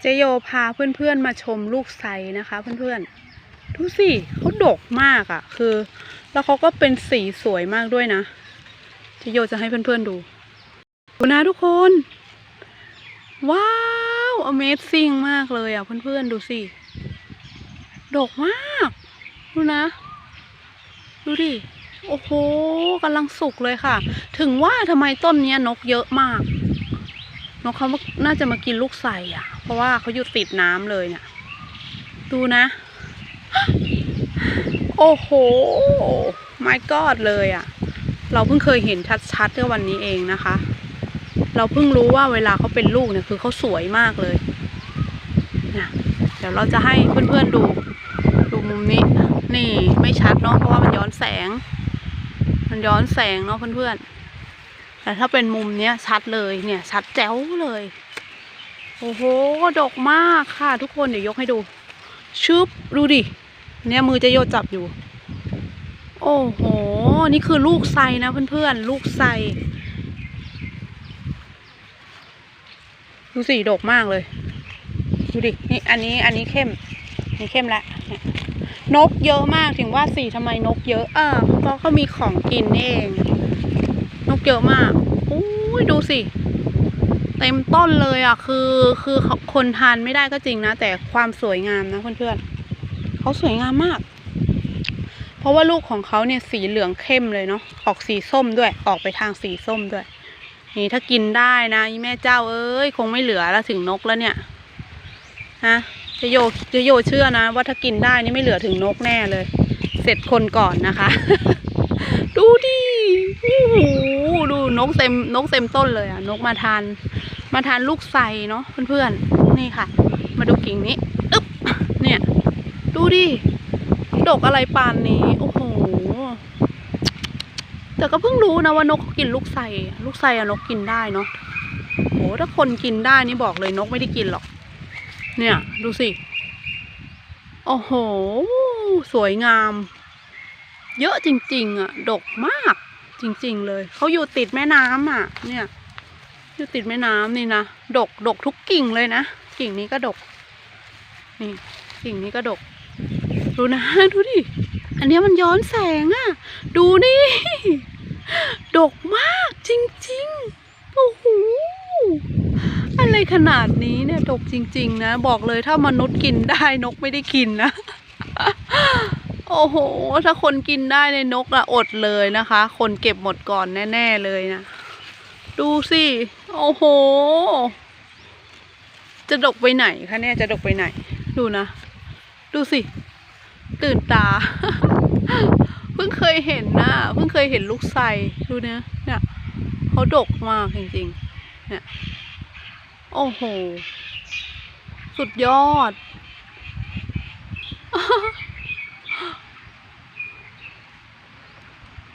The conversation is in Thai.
เจโยพาเพื่อนๆมาชมลูกไซนะคะเพื่อนๆดูสิเขาดกมากอะ่ะ คือ แล้วเขาก็เป็นสีสวยมากด้วยนะ เจโยจะให้เพื่อนๆดู ดูนะทุกคน ว้าว Amazing มากเลยอะเพื่อนๆดูสิดกมาก ดูนะ ดูดิโอ้โหกำลังสุกเลยค่ะ ถึงว่าทำไมต้นนี้นกเยอะมาก นกเขาน่าจะมากินลูกไส่อะ เพราะว่าเขาอยู่ติดน้ำเลยเนี่ย ดูนะ โอ้โห my god เลยอะ เราเพิ่งเคยเห็นชัดๆเมื่อวันนี้เองนะคะ เราเพิ่งรู้ว่าเวลาเขาเป็นลูกเนี่ยคือเขาสวยมากเลยนะเดี๋ยวเราจะให้เพื่อนๆดู ดูมุมนี้ นี่ไม่ชัดเนาะเพราะว่ามันย้อนแสง มันย้อนแสงเนาะเพื่อนๆ แต่ถ้าเป็นมุมเนี้ยชัดเลยเนี่ยชัดแจ๋วเลย โอ้โหดกมากค่ะ ทุกคนเดี๋ยวยกให้ดูชึบดูดิ เนี่ยมือจะโยจับอยู่ โอ้โห นี่คือลูกไซนะเพื่อนๆ ลูกไซ ดูสิดกมากเลย ดูดิ นี่อันนี้อันนี้เข้ม นี่เข้มละ นกเยอะมากถึงว่าสิทำไมนกเยอะอ่าเพราะเขามีของกินเอง นกเยอะมากอุ้ยดูสิ เต็มต้นเลยอะ คือคือคนทานไม่ได้ก็จริงนะ แต่ความสวยงามนะเพื่อนๆเขาสวยงามมาก เพราะว่าลูกของเขาเนี่ยสีเหลืองเข้มเลยเนาะออกสีส้มด้วยออกไปทางสีส้มด้วย นี่ถ้ากินได้นะแม่เจ้าเอ้ยคงไม่เหลือแล้วถึงนกแล้วเนี่ยฮะจะโยจะโยเชื่อนะ ว่าถ้ากินได้นี่ไม่เหลือถึงนกแน่เลย เสร็จคนก่อนนะคะ ดูดิ กเต็มนกเต็มต้นเลยอะ นกมาทาน มาทานลูกไทรเนาะเพื่อนๆ นี่ค่ะ มาดูกิ่งนี้อึ๊บเนี่ย ดูดิ ดกอะไรปานนี้ โอ้โห แต่ก็เพิ่งรู้นะว่านกกินลูกไทรลูกไทรอะนกกินได้เนาะโหถ้าคนกินได้นี่บอกเลยนกไม่ได้กินหรอก เนี่ย ดูสิ โอ้โห สวยงาม เยอะจริง ๆ อะ ดกมาก จริง ๆ เลยเขาอยู่ติดแม่น้ำอะ เนี่ย อยู่ติดแม่น้ำนี่นะดกดกทุกกิ่งเลยนะกิ่งนี้ก็ดก นี่กิ่งนี้ก็ดก ดูนะดูดิอันนี้มันย้อนแสงอะ ดูนี่ ดกมากจริงๆโอ้โหอะไรขนาดนี้เนี่ยดกจริง ๆ นะ บอกเลยถ้ามนุษย์กินได้นกไม่ได้กินนะ โอ้โห ถ้าคนกินได้ในนกอะอดเลยนะคะ คนเก็บหมดก่อนแน่ ๆ เลยนะ ดูสิ โอ้โห จะดกไปไหนคะเนี่ย จะดกไปไหน ดูนะ ดูสิ ตื่นตา เพิ่งเคยเห็นนะเพิ่งเคยเห็นลูกไทรดูเนี่ยเนี่ยเขาดกมากจริงๆ เนี่ย โอ้โห สุดยอด